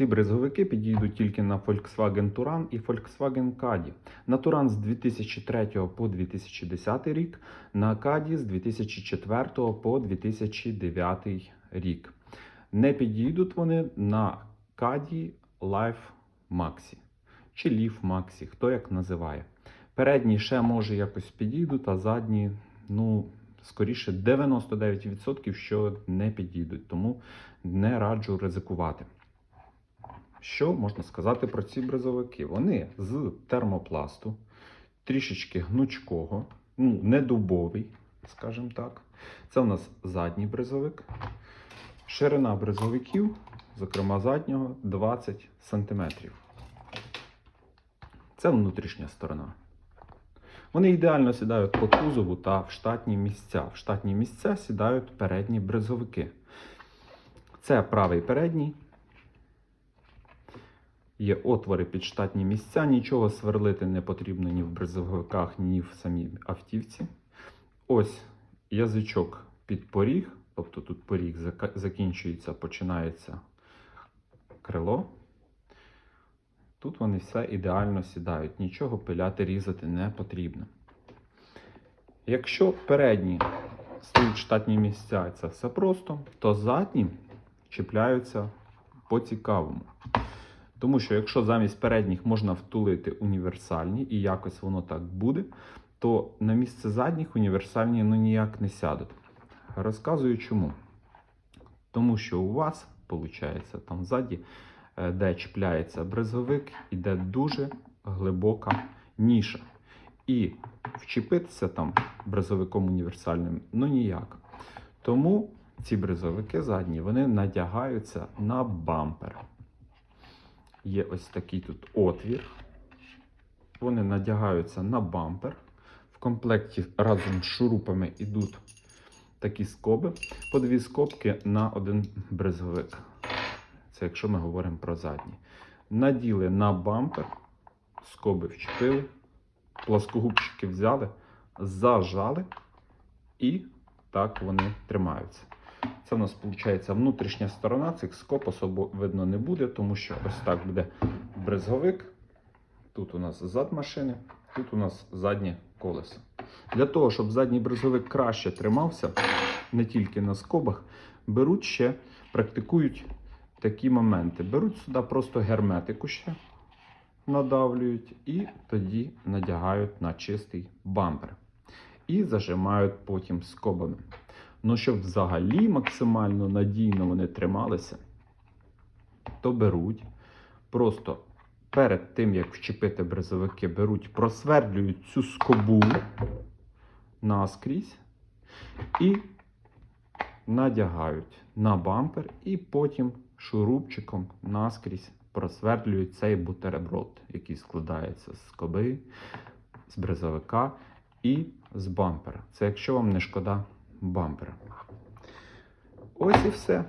Ці бризговики підійдуть тільки на Volkswagen Touran і Volkswagen Caddy. На Touran з 2003 по 2010 рік, на Caddy з 2004 по 2009 рік. Не підійдуть вони на Caddy Life Maxi чи Leaf Maxi, хто як називає. Передні ще може якось підійдуть, а задні, ну, скоріше 99%, що не підійдуть, тому не раджу ризикувати. Що можна сказати про ці бризовики? Вони з термопласту, трішечки гнучкого, ну, не дубовий, скажімо так. Це у нас задній бризовик. Ширина бризовиків, зокрема заднього, 20 см. Це внутрішня сторона. Вони ідеально сідають по кузову та в штатні місця. В штатні місця сідають передні бризовики. Це правий передній. Є отвори під штатні місця, нічого сверлити не потрібно ні в бризовиках, ні в самій автівці. Ось язичок під поріг, тобто тут поріг закінчується, починається крило. Тут вони все ідеально сідають, нічого пиляти, різати не потрібно. Якщо передні стоять штатні місця, це все просто, то задні чіпляються по-цікавому. Тому що якщо замість передніх можна втулити універсальні і якось воно так буде, то на місце задніх універсальні ну ніяк не сядуть. Розказую чому. Тому що у вас, виходить, там ззаді, е, де чіпляється бризовик, іде дуже глибока ніша. І вчепитися там бризовиком універсальним ну ніяк. Тому ці бризовики задні вони надягаються на бампер. Є ось такий тут отвір. Вони надягаються на бампер. В комплекті разом з шурупами йдуть такі скоби. По дві скобки на один бризовик. Це якщо ми говоримо про задні. Наділи на бампер, скоби вчепили, плоскогубчики взяли, зажали і так вони тримаються. Це у нас виходить внутрішня сторона цих скоб особо видно не буде, тому що ось так буде брезговик. Тут у нас зад машини, тут у нас заднє колесо. Для того, щоб задній брезговик краще тримався, не тільки на скобах, беруть ще, практикують такі моменти. Беруть сюди просто герметику ще, надавлюють і тоді надягають на чистий бампер. І зажимають потім скобами. Ну, щоб взагалі максимально надійно вони трималися, то беруть просто перед тим, як вчепити бризовики, беруть, просвердлюють цю скобу наскрізь і надягають на бампер, і потім шурупчиком наскрізь просвердлюють цей бутерброд, який складається з скоби, з бризовика і з бампера. Це якщо вам не шкода бампера. Ось і все.